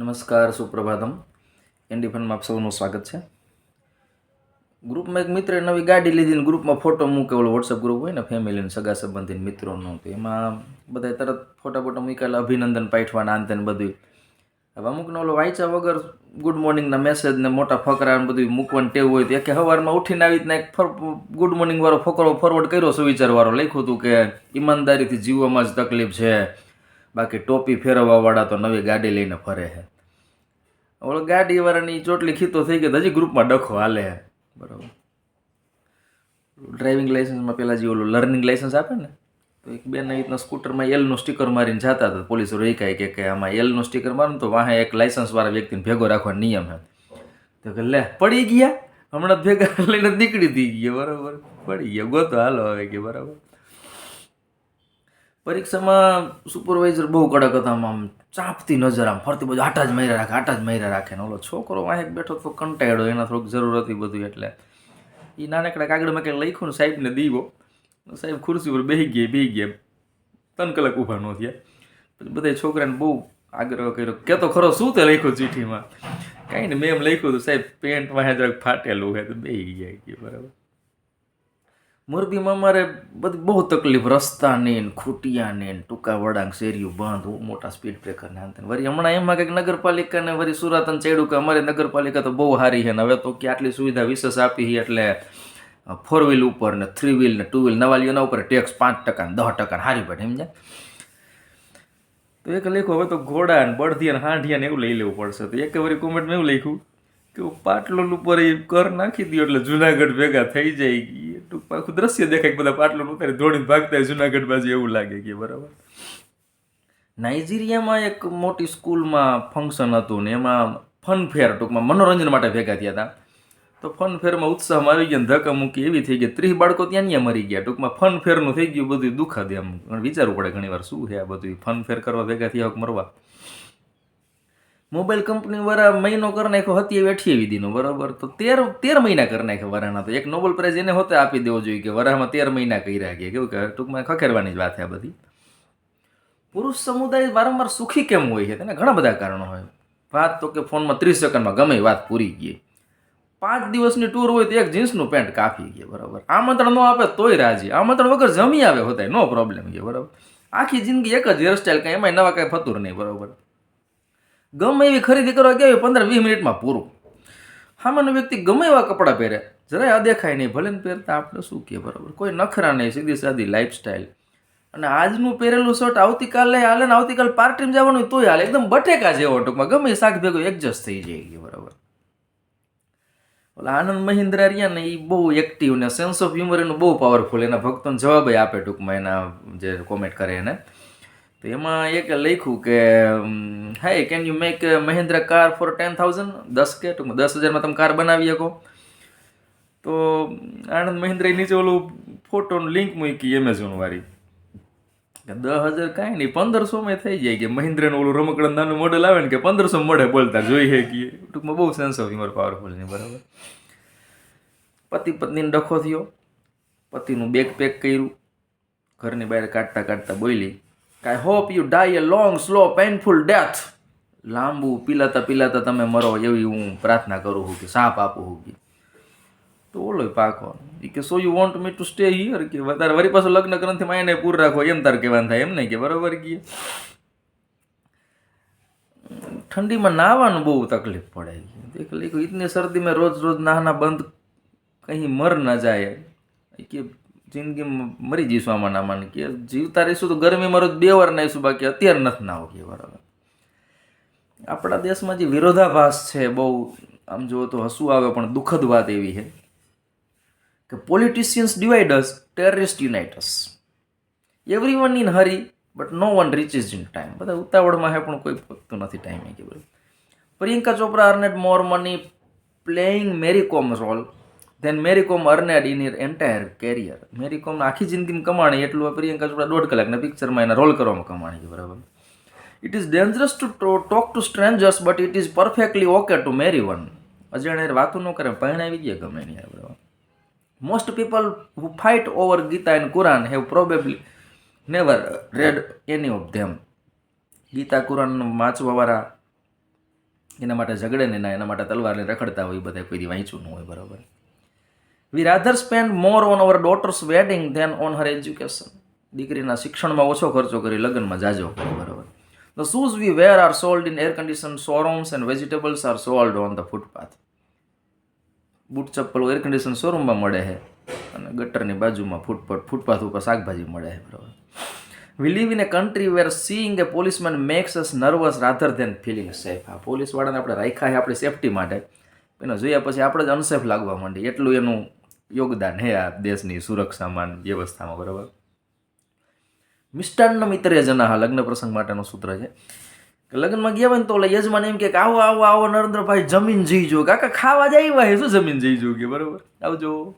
નમસ્કાર, સુપ્રભાતમ. એનડી ફનમાં આપ સૌનું સ્વાગત છે. ગ્રુપમાં એક મિત્રે નવી ગાડી લીધી ને ગ્રુપમાં ફોટો મૂકે ઓલો વોટ્સઅપ ગ્રુપ હોય ને ફેમિલીને સગા સંબંધીને, મિત્રોનો. તો એમાં બધા તરત ફોટા ફોટા મૂકેલા, અભિનંદન પાઠવાના અંતે ને બધું હવે અમુકને ઓલો વાંચ્યા વગર ગુડ મોર્નિંગના મેસેજ ને મોટા ફકરા ને બધું મૂકવાની ટેવ હોય તો એક સવારમાં ઉઠીને આવી રીતના એક ગુડ મોર્નિંગ વાળો ફકરો ફોરવર્ડ કર્યો સુવિચારવાળો લખ્યું હતું કે, ઈમાનદારીથી જીવવામાં જ તકલીફ છે. બાકી ટોપી ફેરવવાવાળા તો નવી ગાડી લઈને ફરે છે. ઓલો ગાડી વાળાની ચોટલી ખીતો થઈ ગઈ હજી ગ્રુપમાં ડખો હાલે બરાબર. ડ્રાઇવિંગ લાઇસન્સમાં પહેલાં જે ઓલું લર્નિંગ લાઇસન્સ આપે ને, તો એક બેન રીતના સ્કૂટરમાં એલનું સ્ટીકર મારીને જતા હતા. પોલીસો રોકાય કે કે આમાં એલનું સ્ટીકર મારું તો વાહે એક લાઇસન્સ વાળા વ્યક્તિને ભેગો રાખવાનો નિયમ છે. તો કે લે, પડી ગયા? હમણાં ભેગા લઈને નીકળી થઈ ગયા. બરાબર. પડી ગયા. ગોતો હાલો હવે કે બરાબર. પરીક્ષામાં સુપરવાઇઝર બહુ કડક હતા, આમ આમ ચાંપતી નજર, આમ ફરતી બધું આટા જ માર્યા રાખે, આટા જ માર્યા રાખે. ને ઓલો છોકરો વાંહે બેઠો તો કંટાળ્યો, એના થોડુંક જરૂર હતી બધું એટલે. એ નાનકડા કાગળમાં કંઈક લખ્યું ને સાહેબને દીવો. સાહેબ ખુરશી પર બેસી ગયા બેસી ગયા. ત્રણ કલાક ઊભા ન થયા. પછી બધા છોકરાને બહુ આગ્રહ કર્યો, કે તો ખરો, શું તે લખ્યું ચીઠીમાં કાંઈ ને મેં એમ લખ્યું હતું, સાહેબ, પેન્ટ વાંહે જરાક ફાટેલું હોય તો બેસી ગયા. બરાબર. મોરબીમાં અમારે બધી, બહુ તકલીફ. રસ્તાની ને ખૂટિયાની ને ટૂંકા વળાંક શેરીઓ બંધ મોટા સ્પીડ બ્રેકર ને અંતે વરી હમણાં એમાં કંઈક નગરપાલિકાને વળી સુરતન ચડ્યું કે અમારી નગરપાલિકા તો બહુ સારી છે ને હવે તો કે આટલી સુવિધા વિશેષ આપી છે એટલે ફોર વ્હીલ ઉપર ને થ્રી વ્હીલ ને ટુ વ્હીલ નવા લ્યોના ઉપર ટેક્સ પાંચ ટકા ને દસ ટકા હારી પડે સમજ્યા તો એક લખ્યું, હવે તો ઘોડા ને બળધી ને હાંઢિયા ને એવું લઈ લેવું પડશે. તો એક વરી કોમેન્ટમાં એવું લખ્યું કે પાટલોલ ઉપર એ કર નાખી દો એટલે જુનાગઢ ભેગા થઈ જાય આખું દ્રશ્ય દેખાય બધા પાટલોલ ઉતારી દોડીને ભાગતા જુનાગઢ બાજુ એવું લાગે કે બરાબર. નાઇજીરિયામાં એક મોટી સ્કૂલમાં ફંક્શન હતું ને એમાં ફનફેર ટૂંકમાં મનોરંજન માટે ભેગા થયા હતા. તો ફનફેરમાં ઉત્સાહમાં આવી ગયા ધક્કા મૂકી એવી થઈ ગઈ, ત્રીસ બાળકો ત્યાં ત્યાં મરી ગયા. ટૂંકમાં ફનફેરનું થઈ ગયું, બધું દુઃખદ એમ. વિચારવું પડે ઘણીવાર શું છે આ બધું. ફનફેર કરવા ભેગા થયા મરવા. મોબાઈલ કંપની વાળા મહિનો કરી નાખ્યો હતી એવી અઠ્યાવી દીનો, બરાબર? તો તેર તેર મહિના કરી નાખ્યો વરાના તો. એક નોબેલ પ્રાઇઝ એને હોતે આપી દેવો જોઈએ કે વરામાં તેર મહિના કર્યા કે કેવું કે ટૂંકમાં ખખેરવાની જ વાત છે આ બધી. પુરુષ સમુદાય વારંવાર સુખી કેમ હોય છે? તેના ઘણા બધા કારણો હોય. વાત તો કે ફોનમાં ત્રીસ સેકન્ડમાં ગમે વાત પૂરી ગઈ. પાંચ દિવસની ટૂર હોય તો એક જીન્સનું પેન્ટ કાપી ગયે બરાબર? આમંત્રણ ન આપે તોય રાજી. આમંત્રણ વગર જમી આવે હોતા નો પ્રોબ્લેમ છે બરાબર? આખી જિંદગી એક જ હેરસ્ટાઈલ કાંઈ એમાં નવા કાંઈ ફતુર નહીં, બરાબર? ગમે એવી ખરીદી કરવા ગયા પંદર વીસ મિનિટમાં પૂરું. સામાન્ય વ્યક્તિ ગમે એવા કપડાં પહેરે, જરાય દેખાય નહીં, ભલે પહેરતા આપણે શું કહે બરાબર. કોઈ નખરા નહીં, સીધી સાદી લાઈફસ્ટાઈલ અને આજનું પહેરેલું શર્ટ આવતીકાલે હાલે ને આવતીકાલે પાર્ટીમાં જવાનું તોય હાલે. એકદમ બટેકા જેવો ટૂંકમાં, ગમે શાક ભેગું એડજસ્ટ થઈ જાય ગયું, બરાબર. ઓલા આનંદ મહિન્દ્રા રહ્યા ને એ બહુ એક્ટિવ ને સેન્સ ઓફ હ્યુમર એનું બહુ પાવરફુલ એના ભક્તોને જવાબ આપે ટૂંકમાં એના જે કોમેન્ટ કરે એને. તો એમાં એક લખ્યું કે hi can you make Mahindra car four ten thousand દસ કે ટૂંકમાં દસ હજારમાં તમે કાર બનાવી શકો. તો આણંદ મહિન્દ્રા નીચે ઓલું ફોટોનું લિંક મૂકી એમેઝોન વાળી. દસ હજાર કાંઈ નહીં, પંદરસોમાં થઈ જાય કે મહિન્દ્રાનું ઓલું રમકડા નાનું મોડલ આવે ને કે પંદરસો મળે બોલતા જોઈએ કે. ટૂંકમાં બહુ સેન્સ ઓફ હ્યુમર પાવરફુલ છે બરાબર. પતિ પત્નીને ડખો થયો. પતિનું બેગ પેક કર્યું. ઘરની બહાર કાઢતા કાઢતા બોલી I hope you die a long slow painful death લાંબુ પીલાતા પીલાતા તમે મરો એવી હું પ્રાર્થના કરું છું કે સાપ આપું છું કે. તો ઓલો પાકો. એ કે so you want me to stay here કે વધારે વરી પાછું લગ્ન ગ્રંથિ માં એને પૂર રાખો એમ તાર કહેવાનું થાય. એમ નહીં કે, બરોબર કે. ઠંડીમાં નાહવાનું બહુ તકલીફ પડે દેખ લે ઇતની શરદી મેં રોજ રોજ નાહના બંધ કहीं મર ના જાય. કે જિંદગીમાં મરી જઈશું આમાં નામાં કે જીવતા રહીશું તો ગરમીમાં રોજ બે વાર નાહીશું બાકી અત્યારે નથી ના કે બરાબર. આપણા દેશમાં જે વિરોધાભાસ છે બહુ, આમ જુઓ તો હસવું આવે પણ દુઃખદ વાત એવી છે કે politicians dividers terrorist unite us every one in hurry but no one reaches in time બધા ઉતાવળમાં હે પણ કોઈ પકતું નથી ટાઈમે કે બધું Priyanka Chopra earned more money playing Mary Kom role than Mary Kom earned in year entire career Mary Kom આખી જિંદગીમાં કમાણી, એટલું પ્રિયંકા ચોપડા દોઢ કલાકના પિક્ચરમાં એના રોલ કરવામાં કમાણી છે, બરાબર? It is dangerous to talk to strangers but it is perfectly okay to marry one અજાણે વાતું ન કરે પરણાવી ગયા ગમે નહીં બરાબર? Most people who fight over Gita and Quran have probably never read any of them Gita Quran વાંચવાવાળા એના માટે ઝઘડે ને એના માટે તલવારને રખડતા હોય બધા કોઈ વાંચ્યું ન હોય, બરાબર? We rather spend more on our daughters wedding than on her education દીકરીના શિક્ષણમાં ઓછો ખર્ચો કરી લગ્નમાં જાજો. બરાબર. The shoes we wear are sold in air condition showrooms and vegetables are sold on the footpath boot chappal air condition શોરૂમમાં મળે છે અને ગટરની બાજુમાં ફૂટપાથ ફૂટપાથ ઉપર શાકભાજી મળે છે. બરાબર. We live in a country where seeing a policeman makes us nervous rather than feeling safe આ પોલીસવાળાને આપણે રાખ્યા છે આપણી સેફટી માટે. એને જોયા પછી આપણે જ અનસેફ લાગવા માંડીએ. એટલું એનું યોગદાન હે આ દેશની સુરક્ષામાં વ્યવસ્થામાં, બરાબર? મિષ્ટાન્ન મિત્રે જના લગ્ન પ્રસંગ માટેનું સૂત્ર છે. કે લગ્નમાં ગયા હોય ને તો ઓલા યજમાન એમ કે આવો આવો આવો નરેન્દ્રભાઈ, જમીન જઈ જો કાકા, ખાવા જ આવ્યા હે? શું જમીન જઈ જઈજો? કે બરાબર. આવજો.